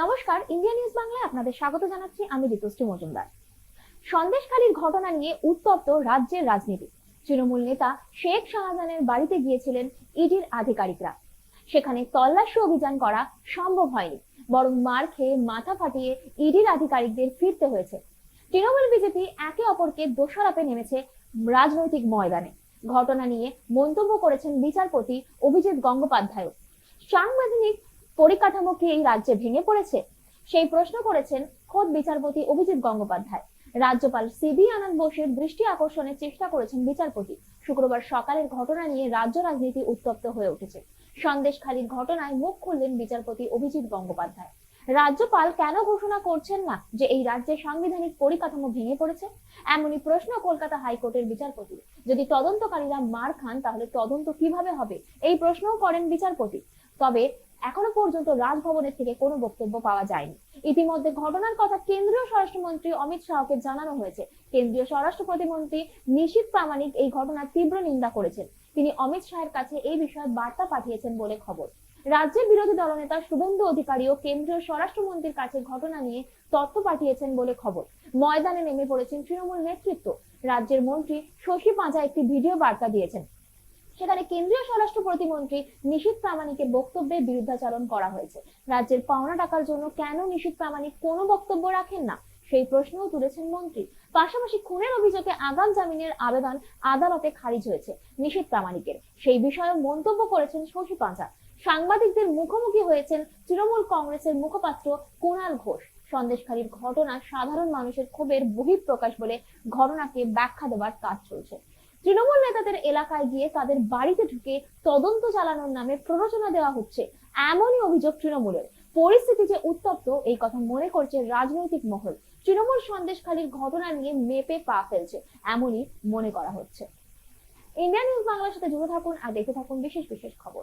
নমস্কার, India news বাংলায় আপনাদের স্বাগত জানাচ্ছি আমি ঋতুশ্রী মজুমদার। সন্দেশখালীর ঘটনা নিয়ে উত্তপ্ত রাজ্যের রাজনীতি। তৃণমূল নেতা শেখ শাহজাহানের বাড়িতে গিয়েছিলেন ইডির আধিকারিকরা। সেখানে তল্লাশি অভিযান করা সম্ভব হয়নি, বরং মার খেয়ে মাথা ফাটিয়ে ইডির আধিকারিকদের ফিরতে হয়েছে। তৃণমূল বিজেপি একে অপরকে দোষারোপে নেমেছে রাজনৈতিক ময়দানে। ঘটনা নিয়ে মন্তব্য করেছেন বিচারপতি অভিজিৎ গঙ্গোপাধ্যায় সাংবিধানিক পরিকাঠামো কি এই রাজ্যে ভেঙে পড়েছে? সেই প্রশ্ন করেছেন খোদ বিচারপতি অভিজিৎ গঙ্গোপাধ্যায়। রাজ্যপাল সিবি আনন্দ বোসের দৃষ্টি আকর্ষণের চেষ্টা করেছেন বিচারপতি। শুক্রবার সকালের ঘটনা নিয়ে রাজ্য রাজনীতি উত্তপ্ত হয়ে উঠেছে। সন্দেশখালীর ঘটনায় মুখ খুললেন বিচারপতি অভিজিৎ গঙ্গোপাধ্যায়। রাজ্যপাল কেন ঘোষণা করছেন না যে এই রাজ্যে সাংবিধানিক পরিকাঠামো ভেঙে পড়েছে? এমনই প্রশ্ন কলকাতা হাইকোর্টের বিচারপতি। যদি তদন্তকারীরা মার খান, তাহলে তদন্ত কীভাবে হবে? এই প্রশ্নও করেন বিচারপতি। তবে এখনও পর্যন্ত রাজভবনের থেকে কোনো বক্তব্য পাওয়া যায়নি। ইতিমধ্যে ঘটনার কথা কেন্দ্রীয় স্বরাষ্ট্রমন্ত্রী অমিত শাহকে জানানো হয়েছে। কেন্দ্রীয় স্বরাষ্ট্র প্রতিমন্ত্রী নিশীত প্রামাণিক এই ঘটনার তীব্র নিন্দা করেছেন। তিনি অমিত শাহের কাছে এই বিষয়ে বার্তা পাঠিয়েছেন বলে খবর। রাজ্যের বিরোধী দলনেতা শুভেন্দু অধিকারীও কেন্দ্রীয় স্বরাষ্ট্রমন্ত্রীর কাছে ঘটনা নিয়ে তথ্য পাঠিয়েছেন বলে খবর। ময়দানে নেমে পড়েছেন তৃণমূল নেতৃত্ব। রাজ্যের মন্ত্রী শশী পাঁজা একটি ভিডিও বার্তা দিয়েছেন। সেখানে কেন্দ্রীয় স্বরাষ্ট্র প্রতিমন্ত্রী নিশীত প্রামাণিকের বক্তব্যের বিরুদ্ধাচরণ করা হয়েছে। রাজ্যের পাওনা টাকার জন্য কেন নিশীত প্রামাণিক কোনো বক্তব্য রাখেন না? সেই প্রশ্নও তুলেছেন মন্ত্রী। পাশাপাশি খুনের অভিযোগে আগাম জামিনের আবেদন আদালতে খারিজ হয়েছে নিশীত প্রামাণিকের। সেই বিষয়ে মন্তব্য করেছেন শশী পাঁজা সাংবাদিকদের মুখোমুখি হয়েছেন তৃণমূল কংগ্রেসের মুখপাত্র কুণাল ঘোষ। সন্দেশখালীর ঘটনা সাধারণ মানুষের ক্ষোভের বহিঃপ্রকাশ বলে ঘটনাকে ব্যাখ্যা দেওয়ার কাজ চলছে। তৃণমূল নেতাদের এলাকায় গিয়ে তাদের বাড়িতে ঢুকে তদন্ত চালানোর নামে প্ররোচনা দেওয়া হচ্ছে। এমনই অভিযোগ তৃণমূলের। পরিস্থিতি যে উত্তপ্ত, এই কথা মনে করছে রাজনৈতিক মহল। তৃণমূল সন্দেশখালীর ঘটনা নিয়ে মেপে পা ফেলছে, এমনই মনে করা হচ্ছে। ইন্ডিয়া নিউজ বাংলার সাথে জুড়ে থাকুন আর দেখে থাকুন বিশেষ বিশেষ খবর।